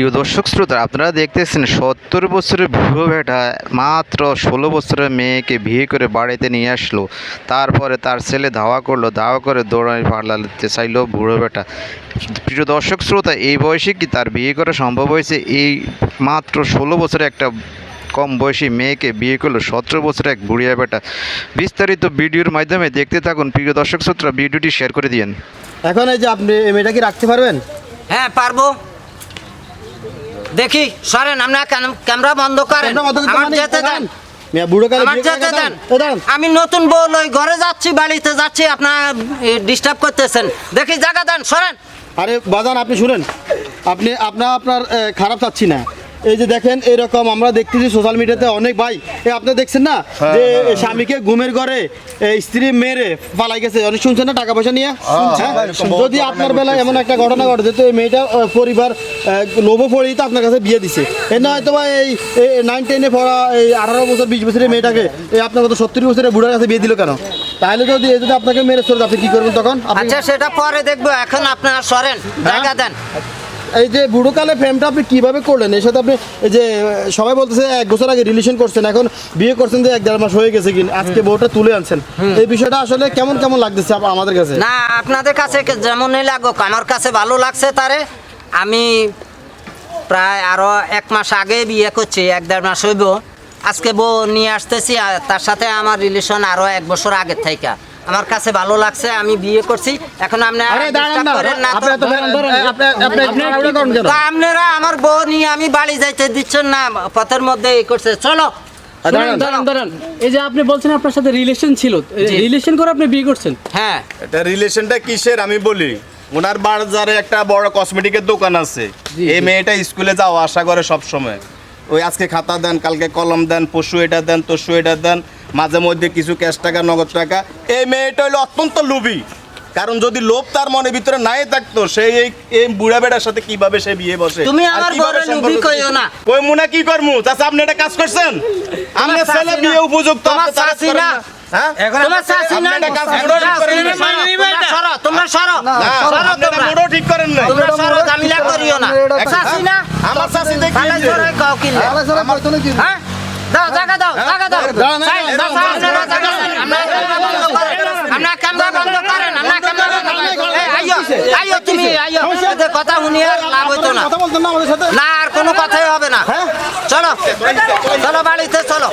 প্রিয় দর্শক শ্রোতা আপনারা দেখতেছেন সত্তর বছরের বুড়ো বেটা মাত্র ষোলো বছরের মেয়েকে বিয়ে করে বাড়িতে নিয়ে আসলো। তারপরে তার ছেলে ধাওয়া করল ধাওয়া করে দৌড়াই পালাতে চাইলো বুড়ো বেটা। প্রিয় দর্শক শ্রোতা এই বয়সে কি তার বিয়ে করা সম্ভব হয়েছে? এই মাত্র ষোলো বছরে একটা কম বয়সী মেয়েকে বিয়ে করল সতেরো বছরের এক বুড়িয়া বেটা। বিস্তারিত ভিডিওর মাধ্যমে দেখতে থাকুন প্রিয় দর্শক শ্রোতা ভিডিওটি শেয়ার করে দিয়েন। এখন এই যে আপনি মেয়েটা কি রাখতে পারবেন? হ্যাঁ পারব। দেখি সরেন আপনার ক্যামেরা বন্ধ করেন। আমার মানে আমার যেতে দেন। আমি নতুন বউ লই ঘরে যাচ্ছি বাড়িতে যাচ্ছি আপনার ডিস্টার্ব করতেছেন। দেখি জায়গা দেন সরেন। আরে বাজান আপনি শুনেন। আপনি আপনার আপনার খারাপ চাচ্ছি না। এই যে দেখেন এরকম আমরা দেখতেছি সোশ্যাল মিডিয়াতে অনেক ভাই। আপনি দেখছেন না? যে স্বামীকে ঘুমের ঘরে স্ত্রী মেরে পালাই গেছে। অনেক শুনছেন না টাকা পয়সা নিয়ে? হ্যাঁ? যদি আপনার বেলায় এমন একটা ঘটনা ঘটেছে তো এই মেয়েটা পরিবার লোভো পড়েই তো আপনার কাছে বিয়ে দিছে। এর না হয়তো বা এই নাইন টেনে পড়া এই আঠারো বছর বিশ বছরের মেয়েটাকে এই আপনার কত সত্তর বছরের বুড়ার কাছে বিয়ে দিল কেন? তাহলে যদি যদি আপনাকে মেরে চলে আপনি কি করবেন তখন? আচ্ছা সেটা পরে দেখব। এখন আপনার সরেন জায়গা দেন। এই যে বুড়োকালে ফ্রেমটা আপনি কীভাবে করলেন? এর সাথে আপনি এই যে সবাই বলতেছে এক বছর আগে রিলেশন করছেন এখন বিয়ে করছেন যে এক দেড় মাস হয়ে গেছে কিনা আজকে বউটা তুলে আনছেন। এই বিষয়টা আসলে কেমন কেমন লাগতেছে আমাদের কাছে? না আপনাদের কাছে যেমনই লাগুক আমার কাছে ভালো লাগছে তারে। আমি প্রায় আরও এক মাস আগে বিয়ে করছি এক দেড় মাস হইব। আজকে বউ নিয়ে আসতেছি আর তার সাথে আমার রিলেশন আরও এক বছর আগের থেকে। আমার কাছে ভালো লাগছে আমি বিয়ে করছি। এখন আপনারা আমার বউ নিয়ে আমি বাড়ি যাইতে দিচ্ছেন না পথের মধ্যে করছে। চলো। এই যে আপনি বলছেন আপনার সাথে রিলেশন ছিল। রিলেশন করে আপনি বিয়ে করছেন? হ্যাঁ। এটা রিলেশনটা কিসের আমি বলি? ওনার বাজারে একটা বড় কসমেটিকের দোকান আছে। এই মেয়েটা স্কুলে যাওয়া আশা করে সব সময় ওই আজকে খাতা দেন কালকে কলম দেন পশু এটা দেন তসু এটা দেন। মাঝে মধ্যে কিছু ক্যাশ টাকা নগদ টাকা। এই মেয়েটা হলো অত্যন্ত লোভী। কারণ যদি লোভ তার মনের ভিতরে নাই থাকতো সেই এই এই বুড়া বেড়ার সাথে কীভাবে সে বিয়ে বসে? তুমি আমার বড় লোভী কইও না। ওই মুনা কি করমু? চাচা আপনি এটা কাজ করছেন? আমার ছেলে বিয়ে উপযুক্ত তারাজ চাচি করেন না। হ্যাঁ? তোমার শাশি না আপনি এটা কাজ তোমরা মোটেও ঠিক করেন নাই। সরো, তোমরা সরো। না, সরো আপনি এটা তোমরা। মোটেও ঠিক করেন নাই। তোমরা সরো ঝামেলা করিও না। শাশি না আমার হ্যাঁ দাও জায়গা দাও ক্যামেরা বন্ধ করেন। ক্যামেরা বন্ধ করেন তুমি এদের কথা শুনিয়ে লাভ হইতো না আর কোনো কথাই হবে না চলো চলো বাড়িতে চলো